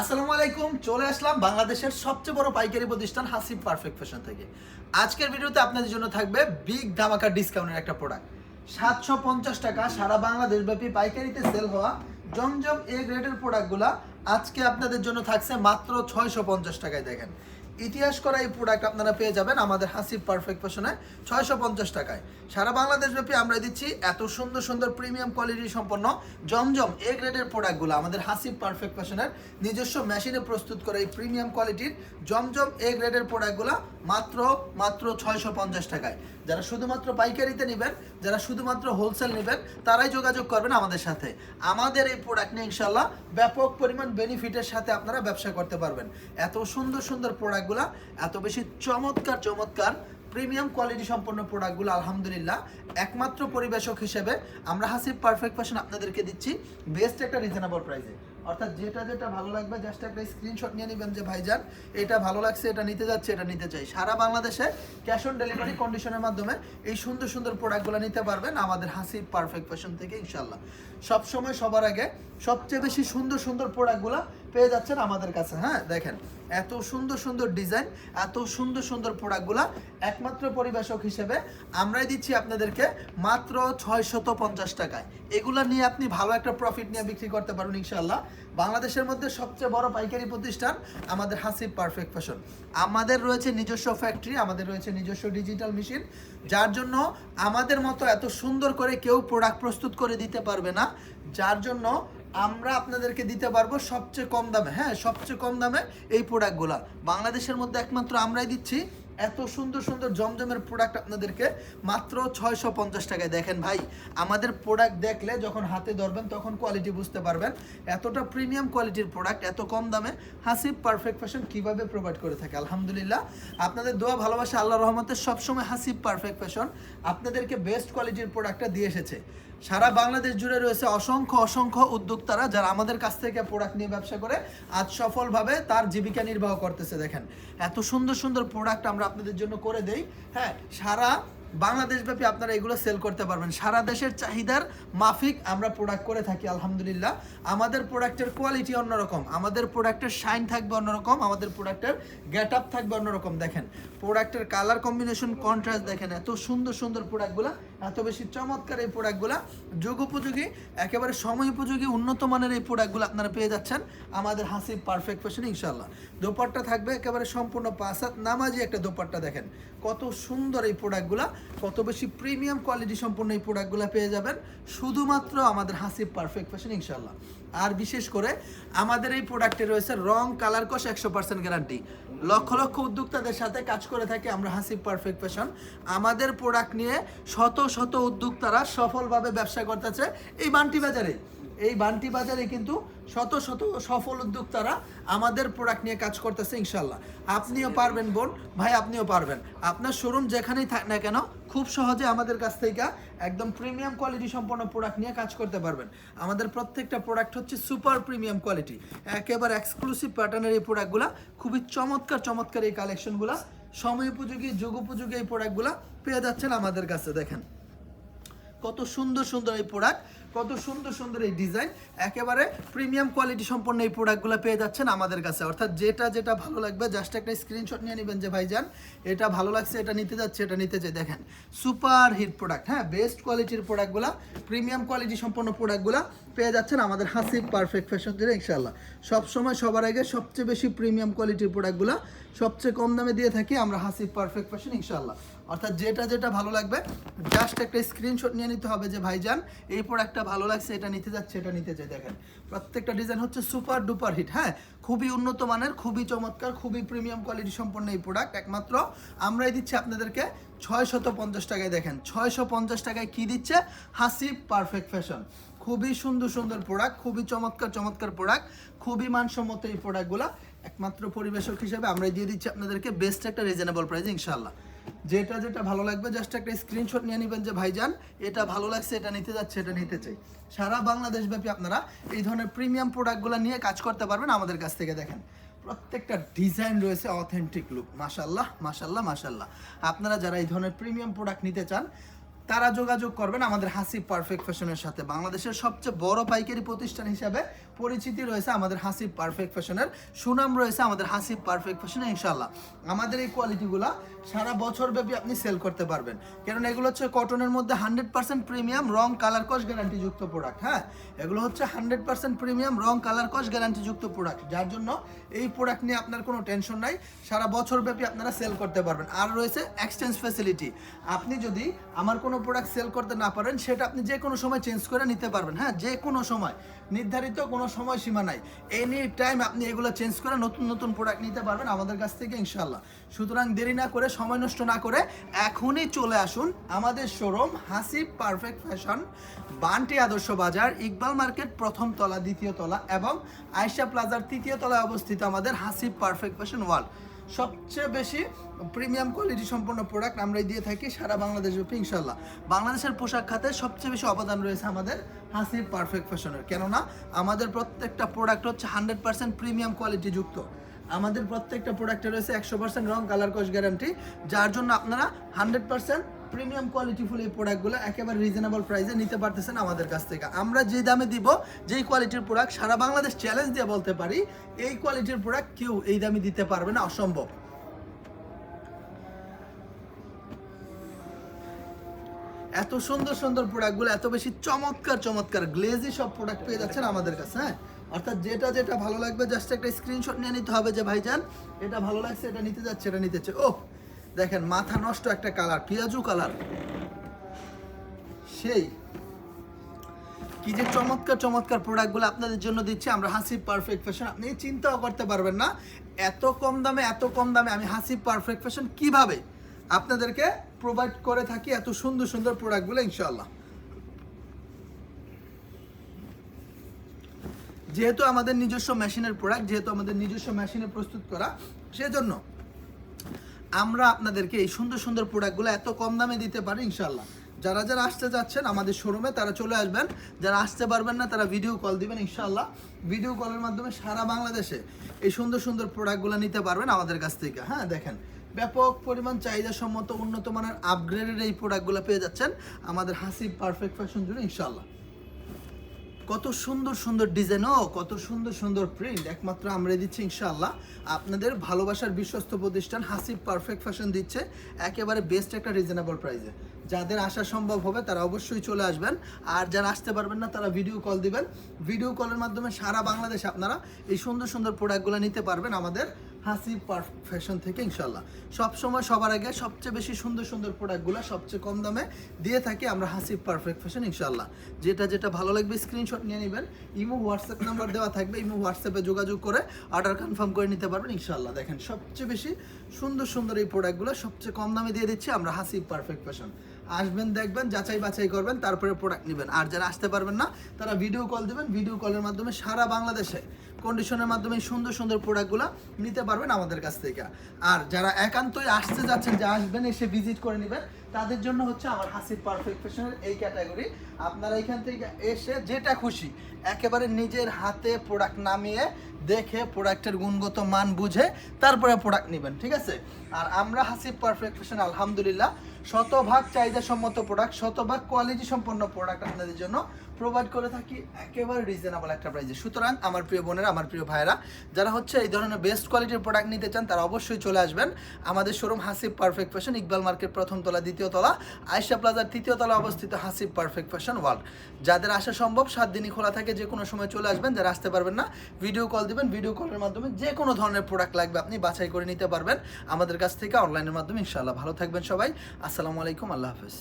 আসসালামু আলাইকুম, চলে আসলাম বাংলাদেশের সবচেয়ে বড় পাইকারি প্রতিষ্ঠান হাসিব পারফেক্ট ফ্যাশন থেকে। আজকের ভিডিওতে আপনাদের জন্য থাকবে বিগ ধামাকা ডিসকাউন্টের একটা প্রোডাক্ট সাতশো পঞ্চাশ টাকা সারা বাংলাদেশ ব্যাপী পাইকারিতে সেল হওয়া জমজম এ গ্রেডের প্রোডাক্টগুলা আজকে আপনাদের জন্য থাকছে মাত্র ছয়শো পঞ্চাশ টাকায় দেখেন। ইতিহাস করা এই প্রোডাক্ট আপনারা পেয়ে যাবেন আমাদের হাসিব পারফেক্ট ফ্যাশনে ছয়শো পঞ্চাশ টাকায়। সারা বাংলাদেশ ব্যাপী আমরা দিচ্ছি এত সুন্দর সুন্দর প্রিমিয়াম কোয়ালিটি সম্পন্ন, জমজম এ গ্রেডের প্রোডাক্টগুলো আমাদের হাসিব পারফেক্ট ফ্যাশনের নিজস্ব মেশিনে প্রস্তুত করে এই প্রিমিয়াম কোয়ালিটির জমজম এ গ্রেডের প্রোডাক্টগুলো মাত্র মাত্র ছয়শো পঞ্চাশ টাকায়। যারা শুধুমাত্র পাইকারিতে নেবেন, যারা শুধুমাত্র হোলসেল নেবেন, তারাই যোগাযোগ করবেন আমাদের সাথে। আমাদের এই প্রোডাক্ট নিয়ে ইনশাল্লাহ ব্যাপক পরিমাণ বেনিফিটের সাথে আপনারা ব্যবসা করতে পারবেন। এত সুন্দর সুন্দর প্রোডাক্টগুলো এত বেশি চমৎকার চমৎকার প্রিমিয়াম কোয়ালিটি সম্পন্ন প্রোডাক্টগুলো আলহামদুলিল্লাহ, একমাত্র পরিবেশক হিসেবে আমরা হাসিব পারফেক্ট ফ্যাশন আপনাদেরকে দিচ্ছি বেস্ট একটা রিজনেবল প্রাইসে অর্থাৎ যেটা যেটা ভালো লাগবে জাস্ট একটা স্ক্রিনশট নিয়ে নেবেন যে, ভাইজান, এটা ভালো লাগছে, এটা নিতে যাচ্ছে, এটা নিতে চাই। সারা বাংলাদেশে ক্যাশ অন ডেলিভারি কন্ডিশনের মাধ্যমে এই সুন্দর সুন্দর প্রোডাক্টগুলো নিতে পারবেন আমাদের হাসির পারফেক্ট ফ্যাশন থেকে ইনশাল্লাহ সবসময় সবার আগে সবচেয়ে বেশি সুন্দর সুন্দর প্রোডাক্টগুলো পেয়ে যাচ্ছেন আমাদের কাছে হ্যাঁ? দেখেন, এত সুন্দর সুন্দর ডিজাইন, এত সুন্দর সুন্দর প্রোডাক্টগুলো একমাত্র পরিবেশক হিসেবে আমরাই দিচ্ছি আপনাদেরকে মাত্র ছয়শত পঞ্চাশ টাকায়। এগুলো নিয়ে আপনি ভালো একটা প্রফিট নিয়ে বিক্রি করতে পারবেন ইনশাল্লাহ বাংলাদেশের মধ্যে সবচেয়ে বড় পাইকারি প্রতিষ্ঠান আমাদের হাসিব পারফেক্ট ফ্যাশন। আমাদের রয়েছে নিজস্ব ফ্যাক্টরি আমাদের রয়েছে নিজস্ব ডিজিটাল মেশিন যার জন্য আমাদের মতো এত সুন্দর করে কেউ প্রোডাক্ট প্রস্তুত করে দিতে পারবে না, যার জন্য আমরা আপনাদেরকে দিতে পারব সবচেয়ে কম দামে। হ্যাঁ সবচেয়ে কম দামে এই প্রোডাক্টগুলা বাংলাদেশের মধ্যে একমাত্র আমরাই দিচ্ছি। এত সুন্দর সুন্দর, জমজমের প্রোডাক্ট আপনাদেরকে মাত্র ছয়শো পঞ্চাশ টাকায়। দেখেন ভাই, আমাদের প্রোডাক্ট দেখলে যখন হাতে ধরবেন তখন কোয়ালিটি বুঝতে পারবেন। এতটা প্রিমিয়াম কোয়ালিটির প্রোডাক্ট এত কম দামে হাসিব পারফেক্ট ফ্যাশন কীভাবে প্রোভাইড করে থাকে, আলহামদুলিল্লাহ। আপনাদের দোয়া, ভালোবাসা আল্লাহ রহমতে সবসময় হাসিব পারফেক্ট ফ্যাশন আপনাদেরকে বেস্ট কোয়ালিটির প্রোডাক্টটা দিয়ে এসেছে। সারা বাংলাদেশ জুড়ে রয়েছে অসংখ্য অসংখ্য উদ্যোক্তারা যারা আমাদের কাছ থেকে প্রোডাক্ট নিয়ে ব্যবসা করে আজ সফলভাবে তার জীবিকা নির্বাহ করতেছে, দেখেন। এত সুন্দর সুন্দর প্রোডাক্ট আমরা আপনাদের জন্য করে দেই। হ্যাঁ সারা বাংলাদেশব্যাপী আপনারা এগুলো সেল করতে পারবেন। সারা দেশের চাহিদার মাফিক আমরা প্রোডাক্ট করে থাকি, আলহামদুলিল্লাহ। আমাদের প্রোডাক্টের কোয়ালিটি অন্যরকম, আমাদের প্রোডাক্টের শাইন থাকবে অন্যরকম, আমাদের প্রোডাক্টের গেট আপ থাকবে অন্যরকম, দেখেন। প্রোডাক্টের কালার কম্বিনেশন কন্ট্রাস্ট দেখেন, এত সুন্দর সুন্দর প্রোডাক্টগুলো এত বেশি চমৎকার এই প্রোডাক্টগুলো। যুগ উপযোগী, একেবারে সময় উপযোগী, উন্নত মানের এই প্রোডাক্টগুলো আপনারা পেয়ে যাচ্ছেন আমাদের হাসিব পারফেক্ট ফ্যাশন ইনশাল্লাহ দোপাট্টা থাকবে একেবারে সম্পূর্ণ পাঁচ নামাজি একটা দোপাট্টা, দেখেন। কত সুন্দর এই প্রোডাক্টগুলো, কত বেশি প্রিমিয়াম কোয়ালিটি সম্পন্ন এই প্রোডাক্টগুলো পেয়ে যাবেন, শুধুমাত্র আমাদের হাসিব পারফেক্ট ফ্যাশন ইনশাল্লাহ আর বিশেষ করে আমাদের এই প্রোডাক্টে রয়েছে রং কালার কষ একশো পার্সেন্ট গ্যারান্টি লক্ষ লক্ষ উদ্যোক্তাদের সাথে কাজ করে থাকি আমরা হাসি পারফেক্ট ফ্যাশন। আমাদের প্রোডাক্ট নিয়ে শত শত উদ্যোক্তারা সফলভাবে ব্যবসা করতেছে। এই বান্টি বাজারে, এই বান্টি বাজারে কিন্তু শত শত সফল উদ্যোক্তারা আমাদের প্রোডাক্ট নিয়ে কাজ করতেছে ইনশাল্লাহ আপনিও পারবেন, বোন। ভাই, আপনিও পারবেন। আপনার শোরুম যেখানেই থাক না কেন, খুব সহজে আমাদের কাছ থেকে একদম প্রিমিয়াম কোয়ালিটি সম্পন্ন প্রোডাক্ট নিয়ে কাজ করতে পারবেন। আমাদের প্রত্যেকটা প্রোডাক্ট হচ্ছে সুপার প্রিমিয়াম কোয়ালিটি একেবারে এক্সক্লুসিভ প্যাটার্নের এই প্রোডাক্টগুলো খুবই চমৎকার চমৎকার এই কালেকশনগুলো সময় উপযোগী, যুগ উপযোগী এই প্রোডাক্টগুলো পেয়ে যাচ্ছেন আমাদের কাছে, দেখেন। কত সুন্দর সুন্দর এই প্রোডাক্ট কত সুন্দর সুন্দর এই ডিজাইন। একেবারে প্রিমিয়াম কোয়ালিটি সম্পন্ন এই প্রোডাক্টগুলো পেয়ে যাচ্ছেন আমাদের কাছে। অর্থাৎ যেটা যেটা ভালো লাগবে জাস্ট একটা স্ক্রিনশট নিয়ে নেবেন যে, ভাইজান, এটা ভালো লাগছে, এটা নিতে যাচ্ছে, এটা নিতে চাই। দেখেন সুপার হিট প্রোডাক্ট হ্যাঁ বেস্ট কোয়ালিটির প্রোডাক্টগুলো, প্রিমিয়াম কোয়ালিটি সম্পন্ন প্রোডাক্টগুলো পেয়ে যাচ্ছেন আমাদের হাসিব পারফেক্ট ফ্যাশন থেকে ইনশাল্লাহ সবসময় সবার আগে সবচেয়ে বেশি প্রিমিয়াম কোয়ালিটির প্রোডাক্টগুলো সবচেয়ে কম দামে দিয়ে থাকি আমরা হাসিব পারফেক্ট ফ্যাশন ইনশাল্লাহ অর্থাৎ যেটা যেটা ভালো লাগবে জাস্ট একটা স্ক্রিনশট নিয়ে নিতে হবে যে, ভাইজান এই প্রোডাক্টটা ভালো লাগছে, এটা নিতে যাচ্ছে, এটা নিতে চাই দেখেন, প্রত্যেকটা ডিজাইন হচ্ছে সুপার ডুপার হিট হ্যাঁ? খুবই উন্নত মানের, খুবই চমৎকার, খুবই প্রিমিয়াম কোয়ালিটি সম্পন্ন এই প্রোডাক্ট একমাত্র। আমরাই দিচ্ছি আপনাদেরকে ছয় শত পঞ্চাশ টাকায়, দেখেন ছয়শো পঞ্চাশ টাকায় কি দিচ্ছে? হাসি পারফেক্ট ফ্যাশন খুবই সুন্দর সুন্দর প্রোডাক্ট খুবই চমৎকার চমৎকার প্রোডাক্ট খুবই মানসম্মত এই প্রোডাক্টগুলো একমাত্র পরিবেশক হিসেবে আমরাই দিয়ে দিচ্ছি আপনাদেরকে বেস্ট একটা রিজনেবল প্রাইস ইনশাল্লাহ যেটা যেটা ভালো লাগবে জাস্ট একটা স্ক্রিনশট নিয়ে নেবেন যে, ভাইজান, এটা ভালো লাগছে, এটা নিতে যাচ্ছে, এটা নিতে চাই। সারা বাংলাদেশ ব্যাপী আপনারা এই ধরনের প্রিমিয়াম প্রোডাক্টগুলো নিয়ে কাজ করতে পারবেন আমাদের কাছ থেকে দেখেন। প্রত্যেকটা ডিজাইন রয়েছে অথেন্টিক লুক মাসাল্লাহ মাসাল্লাহ মাসাল্লাহ আপনারা যারা এই ধরনের প্রিমিয়াম প্রোডাক্ট নিতে চান তারা যোগাযোগ করবেন আমাদের হাসি পারফেক্ট ফ্যাশনের সাথে। বাংলাদেশের সবচেয়ে বড় পাইকারি প্রতিষ্ঠান হিসাবে পরিচিতি রয়েছে আমাদের হাসি পারফেক্ট ফ্যাশনের। সুনাম রয়েছে আমাদের হাসি পারফেক্ট ফ্যাশনে ইনশাল্লাহ আমাদের এই কোয়ালিটিগুলো সারা বছর ব্যাপী আপনি সেল করতে পারবেন। কারণ এগুলো হচ্ছে কটনের মধ্যে হান্ড্রেড পার্সেন্ট প্রিমিয়াম, রং, কালার, কস গ্যারান্টি যুক্ত প্রোডাক্ট হ্যাঁ? এগুলো হচ্ছে হান্ড্রেড পার্সেন্ট প্রিমিয়াম, রং, কালার, কস গ্যারান্টি যুক্ত প্রোডাক্ট, যার জন্য এই প্রোডাক্ট নিয়ে আপনার কোনো টেনশন নাই। সারা বছর ব্যাপী আপনারা সেল করতে পারবেন। আর রয়েছে এক্সচেঞ্জ ফ্যাসিলিটি। আপনি যদি আমার কোনো প্রোডাক্ট সেল করতে না পারেন, সেটা আপনি যে কোনো সময় চেঞ্জ করে নিতে পারবেন। হ্যাঁ যে কোনো সময়। নির্ধারিত কোনো সময় সীমা নাই। এনি টাইম আপনি এগুলো চেঞ্জ করে নতুন নতুন প্রোডাক্ট নিতে পারবেন আমাদের কাছ থেকে ইনশাল্লাহ সুতরাং দেরি না করে, সময় নষ্ট না করে এখনই চলে আসুন আমাদের showroom Hasib perfect fashion Bunty Adarsha Bazar, Iqbal market, প্রথম তলা, দ্বিতীয় তলা এবং আয়শা প্লাজার তৃতীয় তলায় অবস্থিত আমাদের হাসিব পারফেক্ট ফ্যাশন ওয়ার্ল্ড সবচেয়ে বেশি প্রিমিয়াম কোয়ালিটি সম্পন্ন প্রোডাক্ট আমরাই দিয়ে থাকি সারা বাংলাদেশ ব্যাপী ইনশাল্লাহ বাংলাদেশের পোশাক খাতে সবচেয়ে বেশি অবদান রয়েছে আমাদের হাসির পারফেক্ট ফ্যাশনের কেননা, আমাদের প্রত্যেকটা প্রোডাক্ট হচ্ছে হান্ড্রেড পার্সেন্ট প্রিমিয়াম কোয়ালিটি যুক্ত। আমাদের প্রত্যেকটা প্রোডাক্টে রয়েছে একশো পার্সেন্ট রং কালার কস গ্যারান্টি যার জন্য আপনারা হান্ড্রেড পার্সেন্ট প্রিমিয়াম কোয়ালিটিফুল এই প্রোডাক্টগুলো একেবারে রিজনেবল প্রাইসে নিতে পারতেছেন আমাদের কাছ থেকে। আমরা যে দামে দিব, যেই কোয়ালিটির প্রোডাক্ট সারা বাংলাদেশ চ্যালেঞ্জ দিয়ে বলতে পারি, এই কোয়ালিটির প্রোডাক্ট কেউ এই দামে দিতে পারবে না, অসম্ভব। এত সুন্দর সুন্দর প্রোডাক্টগুলো এত বেশি চমৎকার চমৎকার গ্লেজি সব প্রোডাক্ট পেয়ে যাচ্ছেন আমাদের কাছে হ্যাঁ? অর্থাৎ যেটা যেটা ভালো লাগবে জাস্ট একটা স্ক্রিনশট নিয়ে নিতে হবে যে, ভাইজান, এটা ভালো লাগছে, এটা নিতে যাচ্ছে, এটা নিতে ও দেখেন, মাথা নষ্ট একটা কালার পিয়াজু কালার সেই। কি যে চমৎকার চমৎকার প্রোডাক্টগুলো আপনাদের জন্য দিচ্ছি, আমরা হাসিব পারফেক্ট ফ্যাশন আপনি চিন্তাও করতে পারবেন না, এত কম দামে, এত কম দামে আমি হাসিব পারফেক্ট ফ্যাশন কীভাবে আপনাদেরকে প্রোভাইড করে থাকি এত সুন্দর সুন্দর প্রোডাক্টগুলো ইনশাল্লাহ যেহেতু আমাদের নিজস্ব মেশিনের প্রোডাক্ট যেহেতু আমাদের নিজস্ব মেশিনে প্রস্তুত করা, সেজন্য আমরা আপনাদেরকে এই সুন্দর সুন্দর প্রোডাক্টগুলো এত কম দামে দিতে পারি ইনশাল্লাহ যারা যারা আসতে যাচ্ছেন আমাদের শোরুমে তারা চলে আসবেন। যারা আসতে পারবেন না, তারা ভিডিও কল দিবেন ইনশাল্লাহ ভিডিও কলের মাধ্যমে সারা বাংলাদেশে এই সুন্দর সুন্দর প্রোডাক্টগুলো নিতে পারবেন আমাদের কাছ থেকে। হ্যাঁ দেখেন, ব্যাপক পরিমাণ চাহিদা সম্মত উন্নত মানের আপগ্রেডেড এই প্রোডাক্টগুলো পেয়ে যাচ্ছেন আমাদের হাসিব পারফেক্ট ফ্যাশন জুড়ে ইনশাল্লাহ কত সুন্দর সুন্দর ডিজাইন ও কত সুন্দর সুন্দর প্রিন্ট একমাত্র আমরা দিচ্ছি, ইনশাআল্লাহ। আপনাদের ভালোবাসার বিশ্বস্ত প্রতিষ্ঠান হাসিব পারফেক্ট ফ্যাশন দিচ্ছে, একেবারে বেস্ট একটা রিজনেবল প্রাইসে যাদের আসা সম্ভব হবে, তারা অবশ্যই চলে আসবেন। আর যারা আসতে পারবেন না, তারা ভিডিও কল দিবেন। ভিডিও কলের মাধ্যমে সারা বাংলাদেশে আপনারা এই সুন্দর সুন্দর প্রোডাক্টগুলো নিতে পারবেন আমাদের হাসিব পারফেক্ট ফ্যাশন থেকে ইনশাল্লাহ সবসময় সবার আগে সবচেয়ে বেশি সুন্দর সুন্দর প্রোডাক্টগুলো সবচেয়ে কম দামে দিয়ে থাকি আমরা হাসিব পারফেক্ট ফ্যাশন ইনশাল্লাহ যেটা যেটা ভালো লাগবে স্ক্রিনশট নিয়ে নেবেন। ইমো, হোয়াটসঅ্যাপ নাম্বার দেওয়া থাকবে। ইমো, হোয়াটসঅ্যাপে যোগাযোগ করে অর্ডার কনফার্ম করে নিতে পারবেন ইনশাল্লাহ দেখেন সবচেয়ে বেশি সুন্দর সুন্দর এই প্রোডাক্টগুলো সবচেয়ে কম দামে দিয়ে দিচ্ছি আমরা হাসিব পারফেক্ট ফ্যাশন আসবেন, দেখবেন, যাচাই বাছাই করবেন, তারপরে প্রোডাক্ট নেবেন। আর যারা আসতে পারবেন না, তারা ভিডিও কল দেবেন। ভিডিও কলের মাধ্যমে সারা বাংলাদেশে কন্ডিশনের মাধ্যমে সুন্দর সুন্দর প্রোডাক্টগুলো নিতে পারবেন আমাদের কাছ থেকে। আর যারা একান্তই আসতে যাচ্ছেন, যে আসবেন, এসে ভিজিট করে নেবেন তাদের জন্য হচ্ছে আমার হাসিব পারফেক্ট ফ্যাশনের এই ক্যাটাগরি আপনারা এখান থেকে এসে যেটা খুশি, একেবারে নিজের হাতে প্রোডাক্ট নামিয়ে দেখে প্রোডাক্টের গুণগত মান বুঝে তারপরে প্রোডাক্ট নেবেন, ঠিক আছে? আর আমরা হাসিব পারফেক্ট ফ্যাশন আলহামদুলিল্লাহ, শতভাগ চাহিদা সম্মত প্রোডাক্ট শতভাগ কোয়ালিটি সম্পন্ন প্রোডাক্ট আপনাদের জন্য প্রোভাইড করে থাকি একেবারে রিজনেবল একটা প্রাইসে সুতরাং আমার প্রিয় বোনেরা, আমার প্রিয় ভাইরা যারা হচ্ছে এই ধরনের বেস্ট কোয়ালিটির প্রোডাক্ট নিতে চান, তারা অবশ্যই চলে আসবেন আমাদের showroom Hasib perfect fashion Iqbal market প্রথম তলা, দ্বিতীয় তলা, আয়শা প্লাজার তৃতীয় তলা অবস্থিত হাসিব পারফেক্ট ফ্যাশন ওয়ার্ল্ড যাদের আসা সম্ভব, সাত দিনই খোলা থাকে, যে কোনো সময় চলে আসবেন, যারা আসতে পারবেন না ভিডিও কল দিবেন ভিডিও কলের মাধ্যমে যে কোনো ধরনের প্রোডাক্ট লাগবে আপনি বাছাই করে নিতে পারবেন। আমাদের কাছ থেকে অনলাইনের মাধ্যমে ইনশাআল্লাহ ভালো থাকবেন সবাই। আসসালামু আলাইকুম, আল্লাহ হাফেজ।